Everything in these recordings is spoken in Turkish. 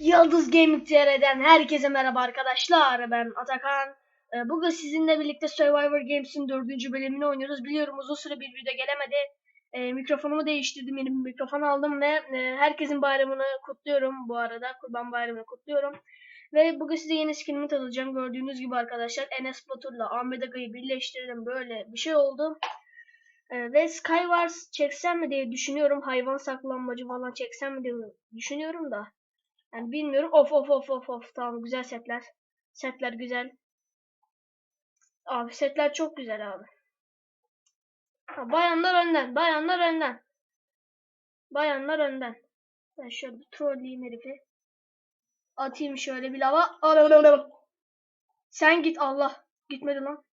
Yıldız Gaming TR'den herkese merhaba arkadaşlar. Ben Atakan. Ee, Bugün sizinle birlikte Survivor Games'in dördüncü bölümünü oynuyoruz. Biliyorum uzun süre bir video gelemedi. Ee, mikrofonumu değiştirdim. Yeni bir mikrofon aldım ve e, herkesin bayramını kutluyorum bu arada. Kurban bayramını kutluyorum. Ve bugün size yeni skinimi tanıtacağım. Gördüğünüz gibi arkadaşlar Enes Batur'la Ahmet Aga'yı birleştirdim. Böyle bir şey oldu. Ee, ve Skywars çeksem mi diye düşünüyorum. Hayvan saklanmacı falan çeksem mi diye düşünüyorum da. Yani bilmiyorum. Of of of of of. Tamam güzel setler. Setler güzel. Abi setler çok güzel abi. Ha, bayanlar önden. Bayanlar önden. Bayanlar önden. Ben şöyle bir trolleyeyim herifi. Atayım şöyle bir lava. Alalalala. Sen git Allah. Gitmedi lan.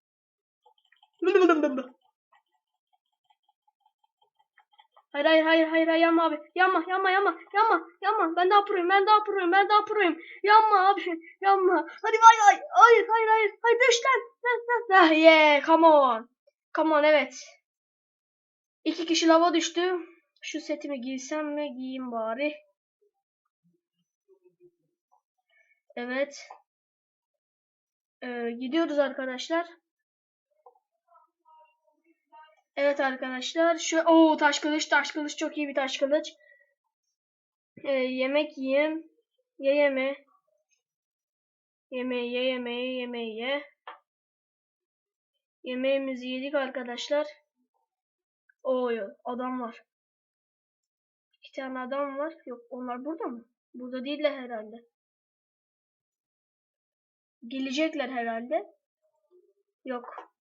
Hayır hayır hayır hayır hayır yanma abi. Yanma yanma yanma yanma yanma. Ben daha proyum ben daha proyum ben daha proyum. Yanma abi yanma. Hadi. Hayır hayır hayır. Hayır lan. lan, lan. Ah yeah come on. Come on evet. İki kişi lava düştü. Şu setimi giysem mi giyeyim bari. Evet. Ee, gidiyoruz arkadaşlar. Evet arkadaşlar. Şu o taş kılıç, taş kılıç çok iyi bir taş kılıç. Ee, yemek yiyeyim. Ye yeme. Yemeği ye yemeği yemeği ye. Yemeğimizi yedik arkadaşlar. Oy adam var. İki tane adam var. Yok onlar burada mı? Burada değiller herhalde. Gelecekler herhalde. Yok.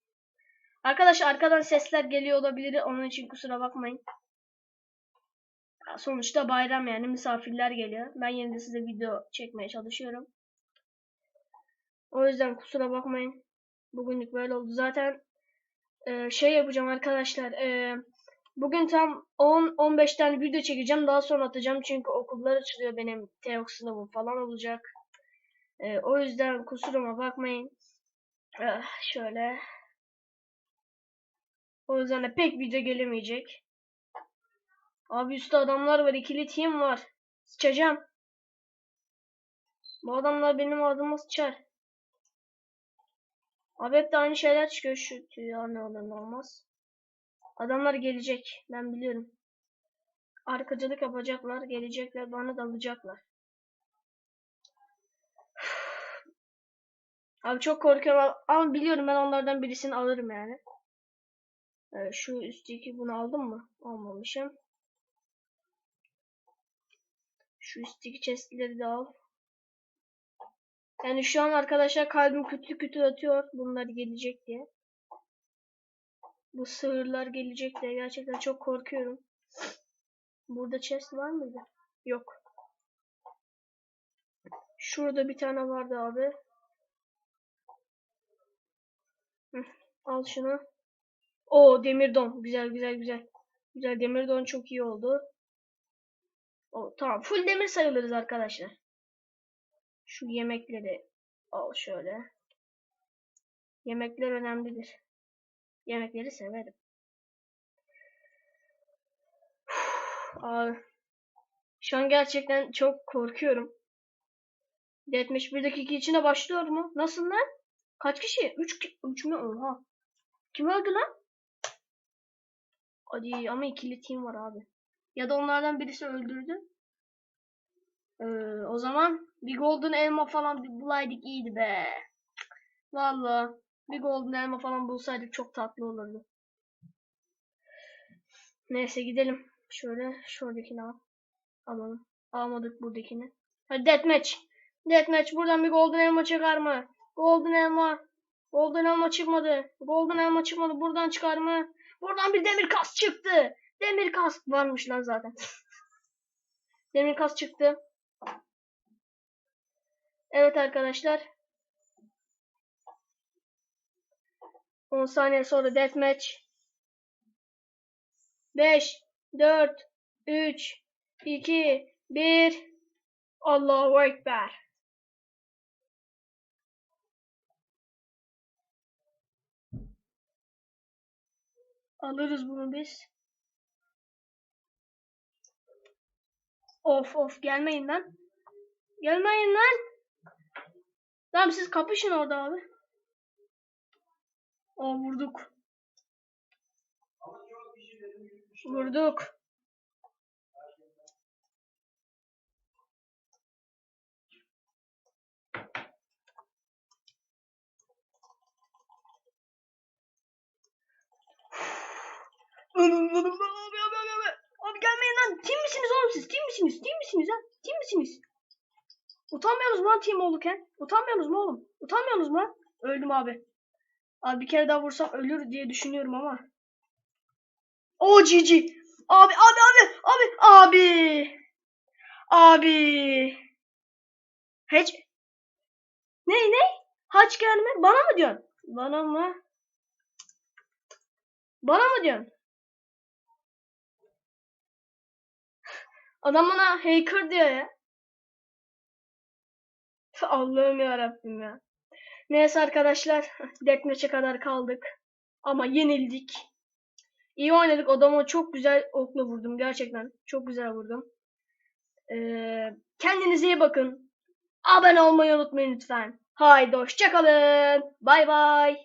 Arkadaşlar arkadan sesler geliyor olabilir. Onun için kusura bakmayın. Sonuçta bayram yani misafirler geliyor. Ben yine de size video çekmeye çalışıyorum. O yüzden kusura bakmayın. Bugünlük böyle oldu. Zaten e, şey yapacağım arkadaşlar. E, bugün tam 10-15 tane video çekeceğim. Daha sonra atacağım. Çünkü okullar açılıyor benim. Teok sınavım falan olacak. E, o yüzden kusuruma bakmayın. Eh, şöyle. O yüzden de pek video gelemeyecek. Abi üstte adamlar var. ikili team var. Sıçacağım. Bu adamlar benim adıma sıçar. Abi hep de aynı şeyler çıkıyor şu ya ne olur ne olmaz. Adamlar gelecek. Ben biliyorum. Arkacılık yapacaklar. Gelecekler. Bana dalacaklar. Abi çok korkuyorum ama biliyorum ben onlardan birisini alırım yani. Ee, şu üstteki bunu aldım mı? Almamışım. Şu üstteki chestleri de al. Yani şu an arkadaşlar kalbim kütlü kütlü atıyor. Bunlar gelecek diye. Bu sığırlar gelecek diye gerçekten çok korkuyorum. Burada chest var mıydı? Yok. Şurada bir tane vardı abi. Al şunu. O demir don. Güzel güzel güzel. Güzel demir don çok iyi oldu. O tamam. Full demir sayılırız arkadaşlar. Şu yemekleri al şöyle. Yemekler önemlidir. Yemekleri severim. Abi. Şu an gerçekten çok korkuyorum. Deathmatch 1 dakika içinde başlıyor mu? Nasıl lan? Kaç kişi? 3 3 mü? Oha. Kim öldü lan? Hadi ama ikili team var abi. Ya da onlardan birisi öldürdü. Ee, o zaman bir golden elma falan bulaydık iyiydi be. Valla bir golden elma falan bulsaydık çok tatlı olurdu. Neyse gidelim. Şöyle şuradakini al. Alalım. Almadık buradakini. Hadi deathmatch. Deathmatch buradan bir golden elma çıkar mı? Golden elma. Golden elma çıkmadı. Golden elma çıkmadı. Buradan çıkar mı? Buradan bir demir kas çıktı. Demir kas varmış lan zaten. demir kas çıktı. Evet arkadaşlar. 10 saniye sonra deathmatch. 5, 4, 3, 2, 1. Allahu Ekber. Alırız bunu biz. Of of gelmeyin lan. Gelmeyin lan. Tamam siz kapışın orada abi. Aa vurduk. Vurduk. Abi, gelmeyin lan. Tim misiniz oğlum siz? Tim misiniz? Tim misiniz ha? Tim misiniz? Utanmıyorsunuz mu lan tim olurken? Utanmıyorsunuz mu oğlum? Utanmıyorsunuz mu lan? Öldüm abi. Abi bir kere daha vursam ölür diye düşünüyorum ama. O GG. Abi abi abi abi abi. Abi. Hiç. Ne ne? Haç gelme. Bana mı diyorsun? Bana mı? Bana mı diyorsun? Adam bana hacker diyor ya. Allah'ım ya Rabbim ya. Neyse arkadaşlar, deathmatch'e kadar kaldık. Ama yenildik. İyi oynadık. Adama çok güzel okla vurdum. Gerçekten çok güzel vurdum. Ee, kendinize iyi bakın. Abone olmayı unutmayın lütfen. Haydi hoşçakalın. Bay bay.